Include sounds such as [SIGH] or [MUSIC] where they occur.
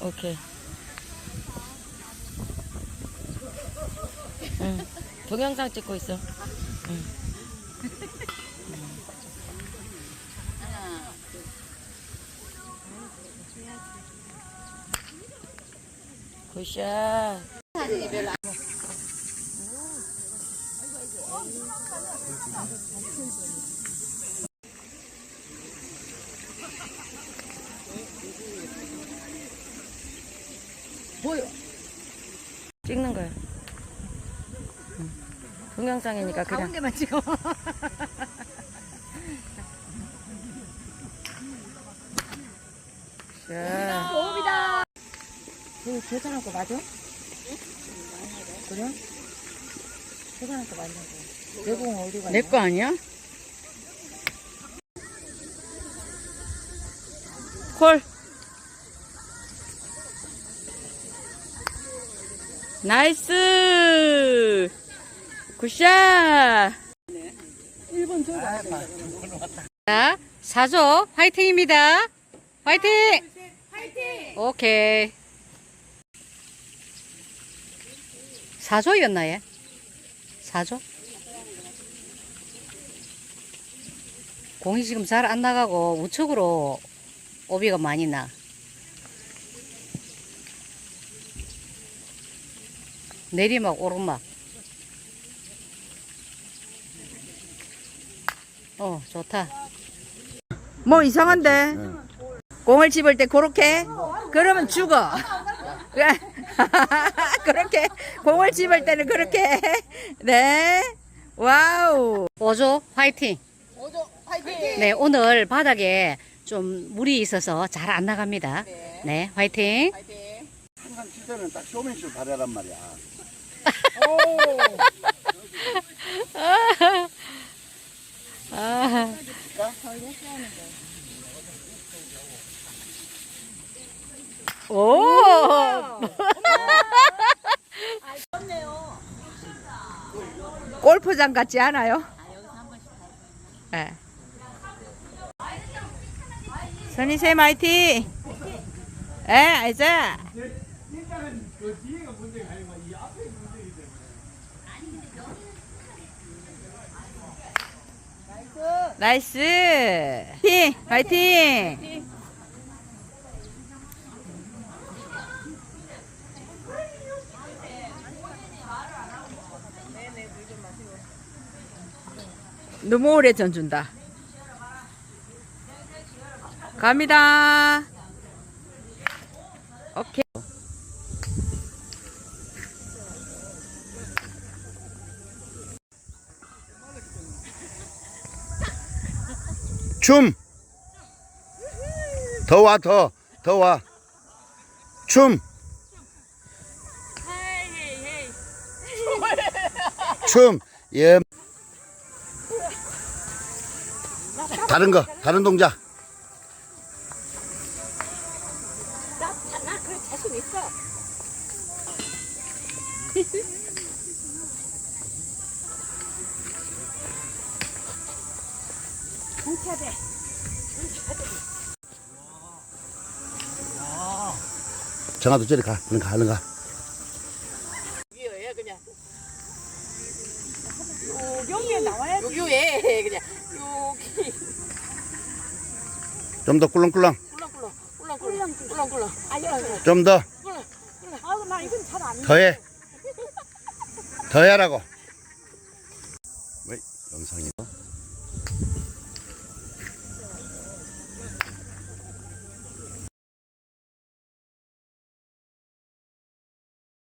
오케이. 응. 동영상 찍고 있어. 응. 굿샷. 찍는 거야. 응. 동영상이니까 그냥. 가운데만 찍어. 자. 오비다. 그 계산한 거 맞아? 그래? 계산한 거 맞냐고. 내공 어디 갔냐? 내 거 아니야? 콜. 나이스. 굿샷. 1번 자, 사조 화이팅입니다. 화이팅! 화이팅! 오케이. 사조였나 얘? 사조? 공이 지금 잘 안 나가고 우측으로 오비가 많이 나. 내리막 오르막. 어 좋다. 뭐 이상한데? 공을 집을 때 그렇게? 그러면 죽어. [LAUGHS] [LAUGHS] 그렇게 공을 집을 때는 그렇게. 네. 와우. 오조 화이팅. 네 오늘 바닥에 좀 물이 있어서 잘 안 나갑니다. 네 화이팅. 한칠 때는 딱 쇼맨쇼 잘해란 말이야. 아, 오. 골프장 같지 않아요? 네. 선희쌤 화이팅! 예, 알 죠? 나이스! 화이팅! 화이팅! 너무 오래 던준다. 갑니다. 오케이. 춤! 더 와, 더. 더 와. 춤! 춤! 예. 다른 거, 다른 동작. 정아도 저리 가. 얼른 가, 얼른 가. 여기에 그냥 여기 좀 더 꿀렁꿀렁. 꿀렁꿀렁 꿀렁꿀렁 꿀렁꿀렁 아좀 더. 아우 나 이건 잘안 더 해. 더 해라고. 왜? 영상이.